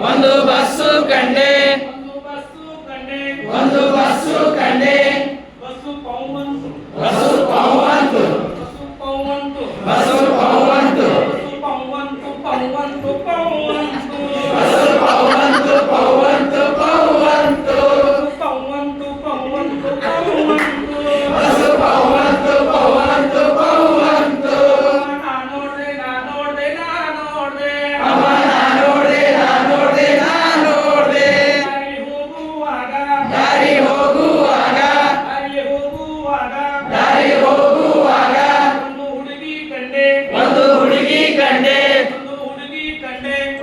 ಒಂದು ಬಸ್ಸು ಕಂಡೆ ಒಂದು ಬಸ್ಸು ಕಂಡೆ ಬಸ್ಸು ಪೌವಂತು ಬಸ್ಸು ಪೌವಂತು ಬಸ್ಸು ಪೌವಂತು ಬಸ್ಸು ಪೌವಂತು ಬಸ್ಸು ಪೌವಂತು ಪೌವಂತು ಪೌವಂತು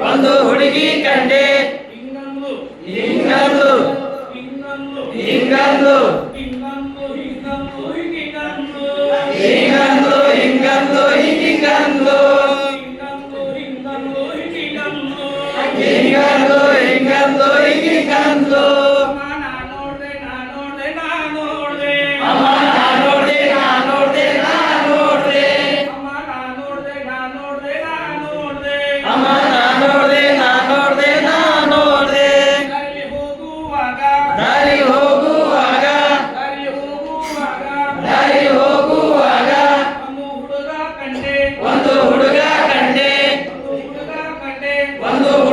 ಒಂದು ಹುಡುಗಿ ಕಂಡೆ. ಇನ್ನೊಂದು. ಇನ್ನೊಂದು. ಇನ್ನೊಂದು ಇನ್ನೊಂದು ಹಿಂಗಂದು ಹಿಂಗಂದು ಹಿಂಗಿಂಗಂದು ನಾನು ಹಿಂಗಂದು ನಾನು ಅಮ್ಮ Dale.